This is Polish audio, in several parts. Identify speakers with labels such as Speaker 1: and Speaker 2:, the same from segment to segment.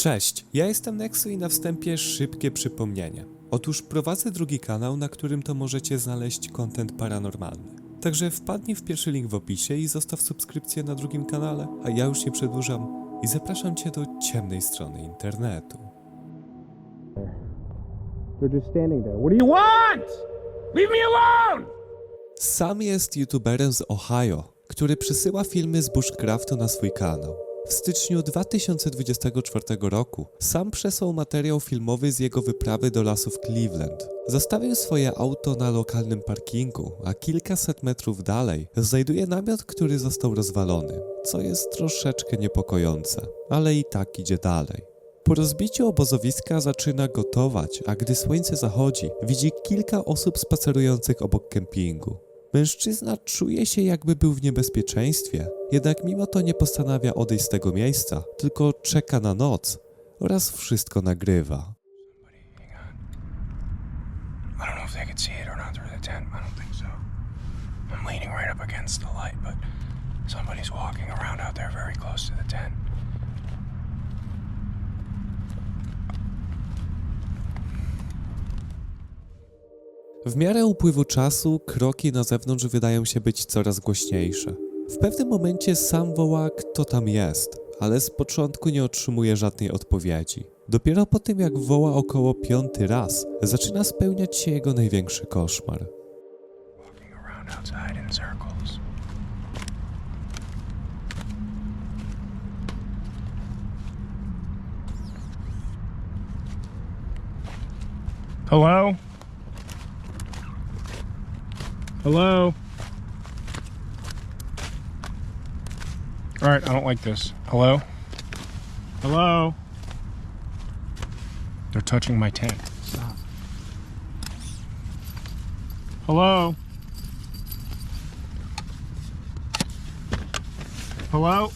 Speaker 1: Cześć, ja jestem Nexu i na wstępie szybkie przypomnienie. Otóż prowadzę drugi kanał, na którym to możecie znaleźć content paranormalny. Także wpadnij w pierwszy link w opisie i zostaw subskrypcję na drugim kanale, a ja już nie przedłużam i zapraszam Cię do ciemnej strony internetu. Sam jest youtuberem z Ohio, który przysyła filmy z bushcraftu na swój kanał. W styczniu 2024 roku sam przesłał materiał filmowy z jego wyprawy do lasów Cleveland. Zostawił swoje auto na lokalnym parkingu, a kilkaset metrów dalej znajduje namiot, który został rozwalony, co jest troszeczkę niepokojące, ale i tak idzie dalej. Po rozbiciu obozowiska zaczyna gotować, a gdy słońce zachodzi, widzi kilka osób spacerujących obok kempingu. Mężczyzna czuje się jakby był w niebezpieczeństwie, jednak mimo to nie postanawia odejść z tego miejsca, tylko czeka na noc oraz wszystko nagrywa.
Speaker 2: Somebody's walking around out there very close to the tent.
Speaker 1: W miarę upływu czasu kroki na zewnątrz wydają się być coraz głośniejsze. W pewnym momencie sam woła, kto tam jest, ale z początku nie otrzymuje żadnej odpowiedzi. Dopiero po tym, jak woła około piąty raz, zaczyna spełniać się jego największy koszmar.
Speaker 2: Hello? Hello? All right, I don't like this. Hello? Hello? They're touching my tent. Stop. Hello? Hello?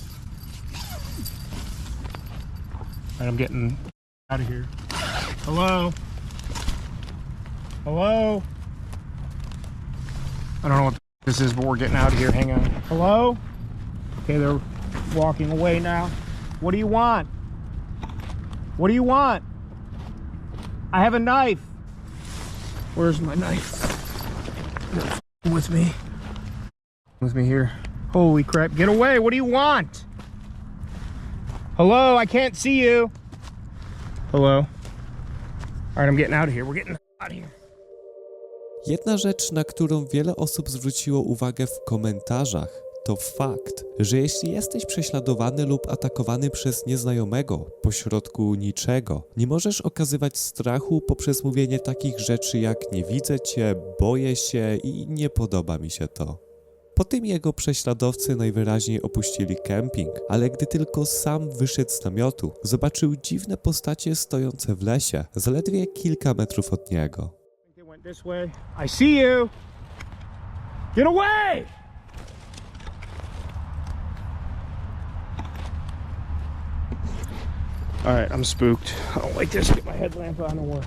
Speaker 2: I'm getting out of here. Hello? Hello? I don't know what this is, but we're getting out of here. Hang on. Hello? Okay, they're walking away now. What do you want? What do you want? I have a knife. Where's my knife? With me. With me here. Holy crap. Get away. What do you want? Hello, I can't see you. Hello. All right, I'm getting out of here. We're getting out of here.
Speaker 1: Jedna rzecz, na którą wiele osób zwróciło uwagę w komentarzach, to fakt, że jeśli jesteś prześladowany lub atakowany przez nieznajomego pośrodku niczego, nie możesz okazywać strachu poprzez mówienie takich rzeczy jak nie widzę cię, boję się i nie podoba mi się to. Po tym jego prześladowcy najwyraźniej opuścili kemping, ale gdy tylko sam wyszedł z namiotu, zobaczył dziwne postacie stojące w lesie, zaledwie kilka metrów od niego.
Speaker 3: This way. I see you. Get away! All right, I'm spooked. I don't like this. Get my headlamp on and we're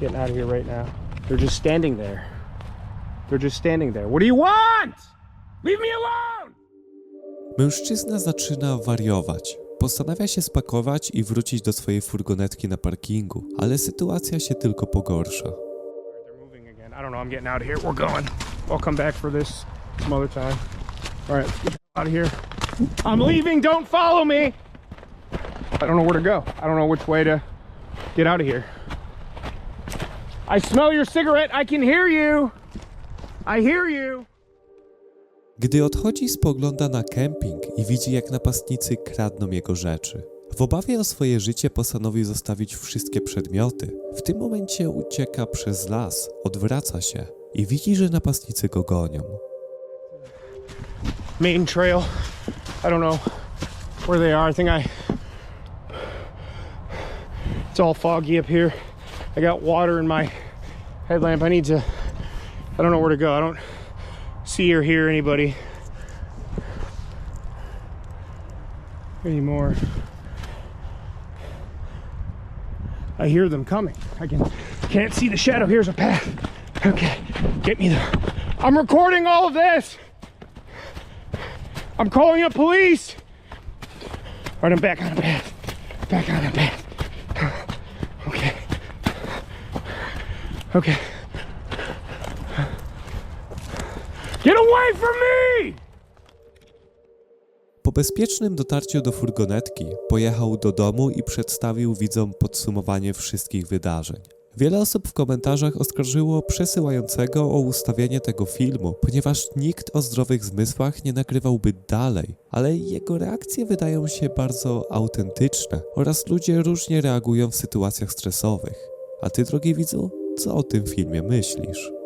Speaker 3: getting out of here right now. They're just standing there. They're just standing there. What do you want? Leave me alone!
Speaker 1: Mężczyzna zaczyna wariować. Postanawia się spakować i wrócić do swojej furgonetki na parkingu, ale sytuacja się tylko pogorsza.
Speaker 3: I'm getting out of here. We're going. I'll come back for this some other time. All right, out of here. I'm leaving. Don't follow me. I don't know where to go. I don't know which way to get out of here. I smell your cigarette. I can hear you. I hear you.
Speaker 1: Gdy odchodzi, spogląda na kemping i widzi, jak napastnicy kradną jego rzeczy. W obawie o swoje życie postanowił zostawić wszystkie przedmioty. W tym momencie ucieka przez las, odwraca się i widzi, że napastnicy go gonią.
Speaker 3: Main trail. I don't know where they are. I think I. It's all foggy up here. I got water in my headlamp. I need to. I don't know where to go. I don't see or hear anybody anymore. I hear them coming. I can, can't see the shadow. Here's a path. Okay, get me there. I'm recording all of this. I'm calling the police. All right, I'm back on the path. Back on the path. Okay. Okay. Get away from me!
Speaker 1: Po bezpiecznym dotarciu do furgonetki pojechał do domu i przedstawił widzom podsumowanie wszystkich wydarzeń. Wiele osób w komentarzach oskarżyło przesyłającego o ustawienie tego filmu, ponieważ nikt o zdrowych zmysłach nie nagrywałby dalej, ale jego reakcje wydają się bardzo autentyczne oraz ludzie różnie reagują w sytuacjach stresowych. A ty, drogi widzu, co o tym filmie myślisz?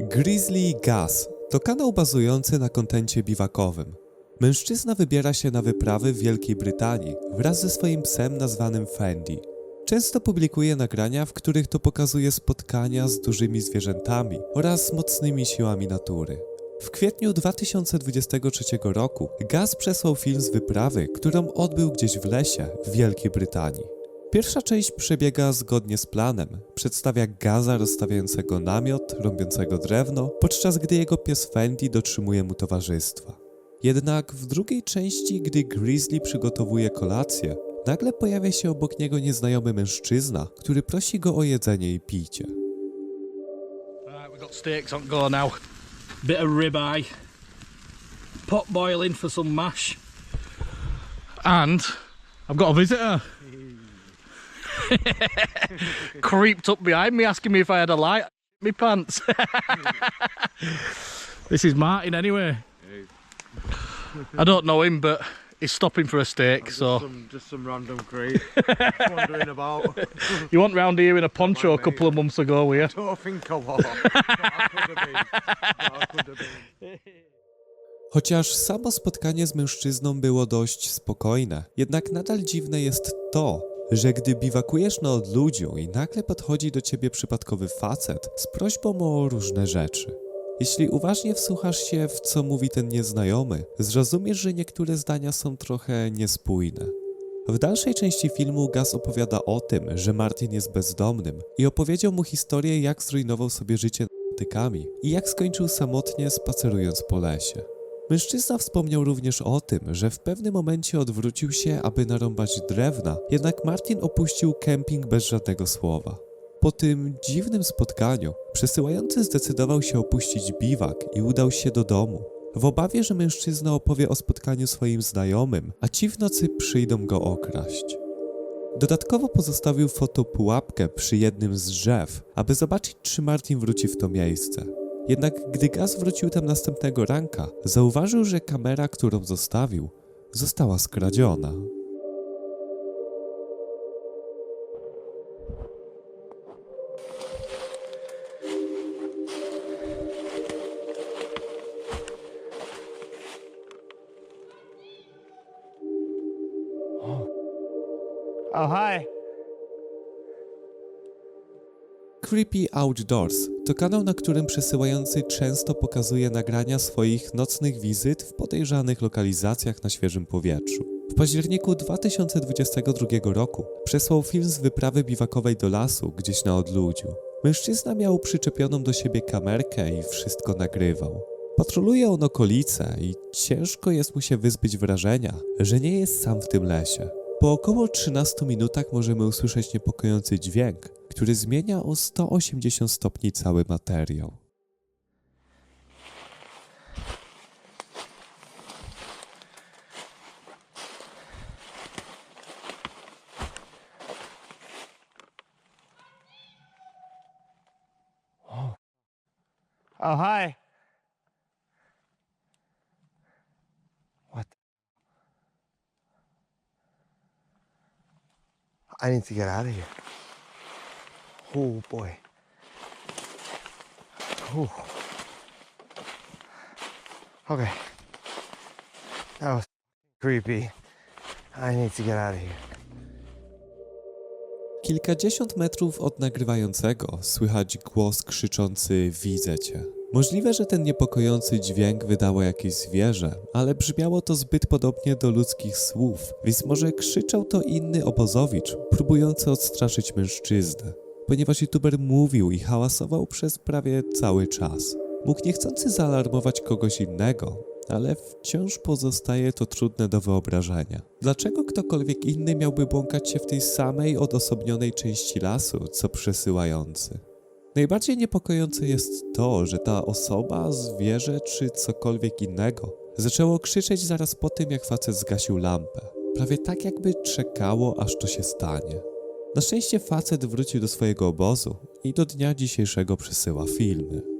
Speaker 1: Grizzly Gas to kanał bazujący na kontencie biwakowym. Mężczyzna wybiera się na wyprawy w Wielkiej Brytanii wraz ze swoim psem nazwanym Fendi. Często publikuje nagrania, w których to pokazuje spotkania z dużymi zwierzętami oraz mocnymi siłami natury. W kwietniu 2023 roku Gaz przesłał film z wyprawy, którą odbył gdzieś w lesie w Wielkiej Brytanii. Pierwsza część przebiega zgodnie z planem. Przedstawia Gaza rozstawiającego namiot, rąbiącego drewno, podczas gdy jego pies Fendi dotrzymuje mu towarzystwa. Jednak w drugiej części, gdy Grizzly przygotowuje kolację, nagle pojawia się obok niego nieznajomy mężczyzna, który prosi go o jedzenie i picie.
Speaker 4: Pot boiling for some mash. And I've got a visitor. Creeped up behind me asking me if I had a light. Me pants. this is Martin anyway. I don't know him, but he's stopping for a steak, so
Speaker 5: some, just some random crate just wandering about.
Speaker 4: you went round here in a poncho a couple of months ago, were you?
Speaker 5: I Don't think I was. But I could have been. But I could have been.
Speaker 1: Chociaż samo spotkanie z mężczyzną było dość spokojne, jednak nadal dziwne jest to, że gdy biwakujesz na odludziu i nagle podchodzi do ciebie przypadkowy facet z prośbą o różne rzeczy. Jeśli uważnie wsłuchasz się w co mówi ten nieznajomy, zrozumiesz, że niektóre zdania są trochę niespójne. W dalszej części filmu Gaz opowiada o tym, że Martin jest bezdomnym i opowiedział mu historię, jak zrujnował sobie życie narkotykami i jak skończył samotnie spacerując po lesie. Mężczyzna wspomniał również o tym, że w pewnym momencie odwrócił się, aby narąbać drewna, jednak Martin opuścił kemping bez żadnego słowa. Po tym dziwnym spotkaniu, przesyłający zdecydował się opuścić biwak i udał się do domu. W obawie, że mężczyzna opowie o spotkaniu swoim znajomym, a ci w nocy przyjdą go okraść. Dodatkowo pozostawił fotopułapkę przy jednym z drzew, aby zobaczyć, czy Martin wróci w to miejsce. Jednak gdy Gaz wrócił tam następnego ranka, zauważył, że kamera, którą zostawił, została skradziona.
Speaker 2: Oh, hi.
Speaker 1: Creepy Outdoors to kanał, na którym przesyłający często pokazuje nagrania swoich nocnych wizyt w podejrzanych lokalizacjach na świeżym powietrzu. W październiku 2022 roku przesłał film z wyprawy biwakowej do lasu gdzieś na odludziu. Mężczyzna miał przyczepioną do siebie kamerkę i wszystko nagrywał. Patroluje on okolice i ciężko jest mu się wyzbyć wrażenia, że nie jest sam w tym lesie. Po około 13 minutach możemy usłyszeć niepokojący dźwięk, który zmienia o 180 stopni cały materiał.
Speaker 2: Oh, hi. What? I need to get out of here. Oh boy. Oh. Okay. That was creepy. I need to get out of here.
Speaker 1: Kilkadziesiąt metrów od nagrywającego słychać głos krzyczący Widzę cię. Możliwe, że ten niepokojący dźwięk wydało jakieś zwierzę, ale brzmiało to zbyt podobnie do ludzkich słów, więc może krzyczał to inny obozowicz, próbujący odstraszyć mężczyznę. Ponieważ youtuber mówił i hałasował przez prawie cały czas. Mógł niechcący zaalarmować kogoś innego, ale wciąż pozostaje to trudne do wyobrażenia. Dlaczego ktokolwiek inny miałby błąkać się w tej samej odosobnionej części lasu, co przesyłający? Najbardziej niepokojące jest to, że ta osoba, zwierzę czy cokolwiek innego zaczęło krzyczeć zaraz po tym, jak facet zgasił lampę. Prawie tak, jakby czekało, aż to się stanie. Na szczęście facet wrócił do swojego obozu i do dnia dzisiejszego przesyła filmy.